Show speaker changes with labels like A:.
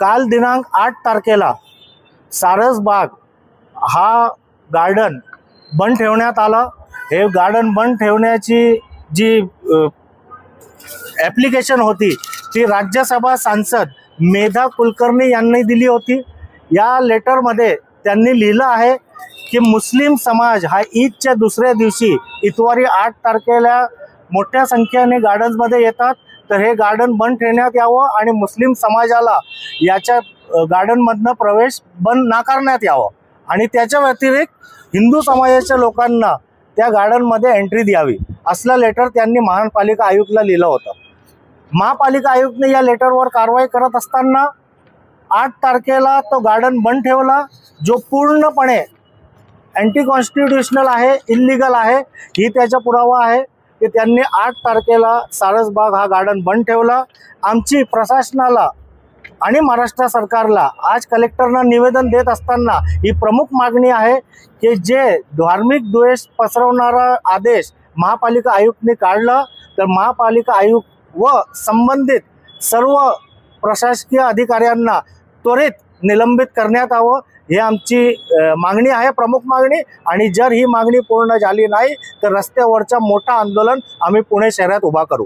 A: काल दिनांक आठ तारखेला सारसबाग हा गार्डन बंद ठेवण्यात आलं. हे गार्डन बंद ठेवण्याची जी ॲप्लिकेशन होती ती राज्यसभा सांसद मेधा कुलकर्णी यांनी दिली होती. या लेटरमध्ये त्यांनी लिहिलं आहे की मुस्लिम समाज हा ईदच्या दुसऱ्या दिवशी इतवारी आठ तारखेला मोठ्या संख्येने गार्डन्समध्ये येतात. तर हे गार्डन बंद ठेवण्यात यावं आणि मुस्लिम समाजाला याच्या गार्डनमधनं प्रवेश बंद नाकारण्यात यावं. आणि त्याच्या व्यतिरिक्त हिंदू समाजाच्या लोकांना त्या गार्डनमध्ये एंट्री द्यावी. असलं लेटर त्यांनी महानपालिका आयुक्तला लिहिलं होतं. महापालिका आयुक्तने या लेटरवर कारवाई करत असताना आठ तारखेला तो गार्डन बंद ठेवला जो पूर्णपणे अँटी कॉन्स्टिट्युशनल आहे इल्लिगल आहे ही त्याचा पुरावा आहे. की त्यांनी आठ तारखेला सारसबाग हा गार्डन बंद ठेवला. आमची प्रशासनाला आणि महाराष्ट्र सरकारला आज कलेक्टरना निवेदन देत असताना ही प्रमुख मागणी आहे की जे धार्मिक द्वेष पसरवणारा आदेश महापालिका आयुक्तने काढला तर महापालिका आयुक्त व संबंधित सर्व प्रशासकीय अधिकाऱ्यांना त्वरित निलंबित करण्यात यावं ही आमची मागणी आहे प्रमुख मागणी. आणि जर ही मागणी पूर्ण झाली नाही तर रस्त्यावरचा मोठा आंदोलन आम्ही पुणे शहरात उभा करू.